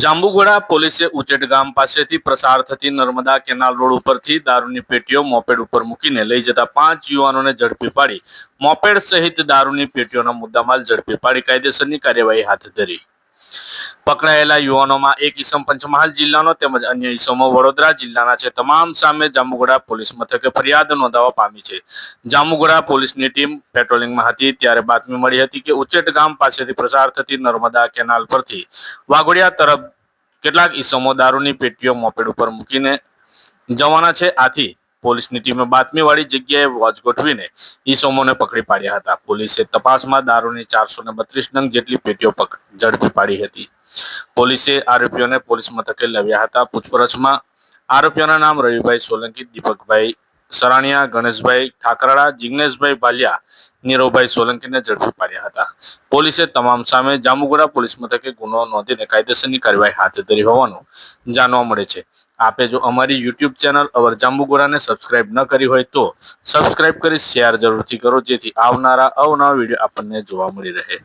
જાંબુગોડા પોલીસે ઉચેટ ગામ પાસેથી પ્રસાર થતી નર્મદા કેનાલ રોડ ઉપરથી દારૂની પેટીઓ મોપેડ ઉપર મૂકીને લઈ જતા પાંચ યુવાનોને ઝડપી પાડી. મોપેડ સહિત દારૂની પેટીઓના મુદ્દામાલ ઝડપી પાડી કાયદેસરની કાર્યવાહી હાથ ધરી. પકડાયેલા યુવાનોમાં એક ઈસમ પંચમહાલ જિલ્લાનો તેમજ અન્ય ઈસમો વડોદરા જિલ્લાના છે. તમામ સામે જાંબુગોડા પોલીસ મથકે ફરિયાદ નોંધાવા પામી છે. જાંબુગોડા પોલીસની ટીમ પેટ્રોલિંગમાં હતી, ત્યારે બાતમી મળી હતી કે ઉચેટ ગામ પાસેથી પ્રસાર થતી નર્મદા કેનાલ પરથી વાઘોડિયા તરફ કેટલાક ઈસમો દારૂની પેટીઓ મોપેડ ઉપર મૂકીને જવાના છે. આથી પોલીસની ટીમે બાતમીવાળી જગ્યાએ વોચ ગોઠવીને ઈસમોને પકડી પાડ્યા હતા. પોલીસે તપાસમાં દારૂની ચારસો ને બત્રીસ નંગ જેટલી પેટીઓ ઝડપી પાડી હતી. પોલીસે આરોપીઓને પોલીસ મથકે લાવ્યા હતા. પૂછપરછમાં આરોપીઓના નામ રવિભાઈ સોલંકી, દીપકભાઈ સરાણિયા, ગણેશભાઈ ઠાકરાળા, જિગ્નેશભાઈ બાલિયા, નીરવભાઈ સોલંકીને ઝડપી પાડ્યા હતા. પોલીસે તમામ સામે જામુગોડા પોલીસ મથકે ગુનો નોંધીને કાયદેસરની કાર્યવાહી હાથ ધરી હોવાનું જાણવા મળે છે. આપે જો અમારી યુટ્યુબ ચેનલ અવર જાંબુગોડાને સબસ્ક્રાઇબ ન કરી હોય તો સબસ્ક્રાઇબ કરી શેર જરૂરથી કરો, જેથી આવનારા અવનવા વીડિયો આપણને જોવા મળી રહે.